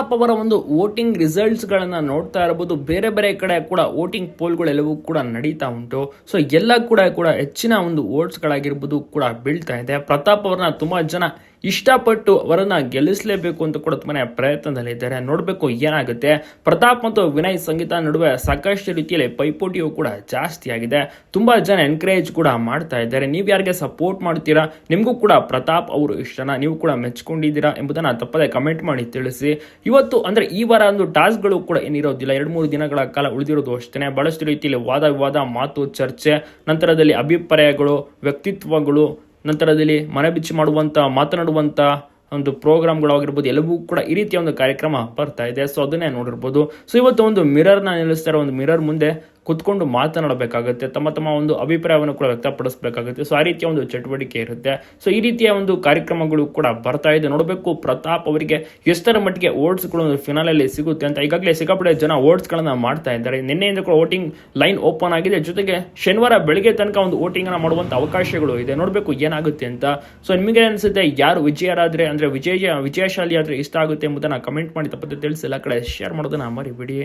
ಪ್ರತಾಪ್ ಅವರ ಒಂದು voting results ಗಳನ್ನ ನೋಡ್ತಾ ಇರಬಹುದು ಬೇರೆ ಬೇರೆ ಕಡೆ ಕೂಡ ವೋಟಿಂಗ್ ಪೋಲ್ಗಳೆಲ್ಲವೂ ಕೂಡ ನಡೀತಾ ಉಂಟು. ಸೊ ಎಲ್ಲ ಕೂಡ ಕೂಡ ಹೆಚ್ಚಿನ ಒಂದು ವೋಟ್ಸ್ ಗಳಾಗಿರ್ಬೋದು ಕೂಡ ಬೀಳ್ತಾ ಇದೆ. ಪ್ರತಾಪ್ ಅವರನ್ನ ತುಂಬಾ ಜನ ಇಷ್ಟಪಟ್ಟು ಅವರನ್ನ ಗೆಲ್ಲಿಸಲೇಬೇಕು ಅಂತ ಕೂಡ ತುಂಬಾ ಪ್ರಯತ್ನದಲ್ಲಿದ್ದಾರೆ ನೋಡಬೇಕು ಏನಾಗುತ್ತೆ. ಪ್ರತಾಪ್ ಮತ್ತು ವಿನಯ್ ಸಂಗೀತ ನಡುವೆ ಸಾಕಷ್ಟು ರೀತಿಯಲ್ಲಿ ಪೈಪೋಟಿಯು ಕೂಡ ಜಾಸ್ತಿ ಆಗಿದೆ. ತುಂಬಾ ಜನ ಎನ್ಕರೇಜ್ ಕೂಡ ಮಾಡ್ತಾ ಇದ್ದಾರೆ. ನೀವು ಯಾರಿಗೆ ಸಪೋರ್ಟ್ ಮಾಡ್ತೀರಾ? ನಿಮಗೂ ಕೂಡ ಪ್ರತಾಪ್ ಅವರು ಇಷ್ಟನ? ನೀವು ಕೂಡ ಮೆಚ್ಕೊಂಡಿದ್ದೀರಾ ಎಂಬುದನ್ನ ತಪ್ಪದೆ ಕಮೆಂಟ್ ಮಾಡಿ ತಿಳಿಸಿ. ಇವತ್ತು ಅಂದ್ರೆ ಈ ವಾರ ಒಂದು ಟಾಸ್ಕ್ಗಳು ಕೂಡ ಏನಿರೋದಿಲ್ಲ. ಎರಡು ಮೂರು ದಿನಗಳ ಕಾಲ ಉಳಿದಿರೋದು ಅಷ್ಟೇ ಬಹಳಷ್ಟು ರೀತಿಯಲ್ಲಿ ವಾದ ವಿವಾದ, ಮಾತು ಚರ್ಚೆ, ನಂತರದಲ್ಲಿ ಅಭಿಪ್ರಾಯಗಳು, ವ್ಯಕ್ತಿತ್ವಗಳು ನಂತರದಲ್ಲಿ ಮನೆ ಬಿಚ್ಚಿ ಮಾಡುವಂಥ ಮಾತನಾಡುವಂಥ ಒಂದು ಪ್ರೋಗ್ರಾಮ್ಗಳು ಆಗಿರ್ಬೋದು ಎಲ್ಲವೂ ಕೂಡ ಈ ರೀತಿಯ ಒಂದು ಕಾರ್ಯಕ್ರಮ ಬರ್ತಾ ಇದೆ. ಸೊ ಅದನ್ನೇ ನೋಡಿರ್ಬೋದು. ಸೊ ಇವತ್ತು ಒಂದು ಮಿರರ್ನ ನಿಲ್ಲಿಸ್ತಾರೆ ಒಂದು ಮಿರರ್ ಮುಂದೆ ಕುತ್ಕೊಂಡು ಮಾತನಾಡಬೇಕಾಗುತ್ತೆ, ತಮ್ಮ ತಮ್ಮ ಒಂದು ಅಭಿಪ್ರಾಯವನ್ನು ಕೂಡ ವ್ಯಕ್ತಪಡಿಸಬೇಕಾಗುತ್ತೆ. ಸೊ ಆ ರೀತಿಯ ಒಂದು ಚಟುವಟಿಕೆ ಇರುತ್ತೆ. ಸೊ ಈ ರೀತಿಯ ಒಂದು ಕಾರ್ಯಕ್ರಮಗಳು ಕೂಡ ಬರ್ತಾ ಇದೆ. ನೋಡಬೇಕು, ಪ್ರತಾಪ್ ಅವರಿಗೆ ಎಷ್ಟರ ಮಟ್ಟಿಗೆ ಓಟ್ಸ್ಗಳು ಒಂದು ಫಿನಾಲಲ್ಲಿ ಸಿಗುತ್ತೆ ಅಂತ. ಈಗಾಗಲೇ ಸಿಕ್ಕಾಪಟ್ಟೆ ಜನ ಓಟ್ಸ್ಗಳನ್ನು ಮಾಡ್ತಾ ಇದ್ದಾರೆ. ನಿನ್ನೆಯಿಂದ ಕೂಡ ವೋಟಿಂಗ್ ಲೈನ್ ಓಪನ್ ಆಗಿದೆ. ಜೊತೆಗೆ ಶನಿವಾರ ಬೆಳಗ್ಗೆ ತನಕ ಒಂದು ವೋಟಿಂಗನ್ನು ಮಾಡುವಂಥ ಅವಕಾಶಗಳು ಇದೆ. ನೋಡಬೇಕು ಏನಾಗುತ್ತೆ ಅಂತ. ಸೊ ನಿಮಗೆ ಅನಿಸುತ್ತೆ ಯಾರು ವಿಜಯರಾದರೆ, ಅಂದ್ರೆ ವಿಜಯ, ವಿಜಯಶಾಲಿ ಆದರೆ ಇಷ್ಟ ಆಗುತ್ತೆ ಎಂಬುದನ್ನ ಕಮೆಂಟ್ ಮಾಡಿ. ತಪ್ಪದೆ ತಿಳಿಸಿ ಎಲ್ಲ ಕಡೆ ಶೇರ್ ಮಾಡೋದನ್ನ ಮರಿಬಿಡಿ.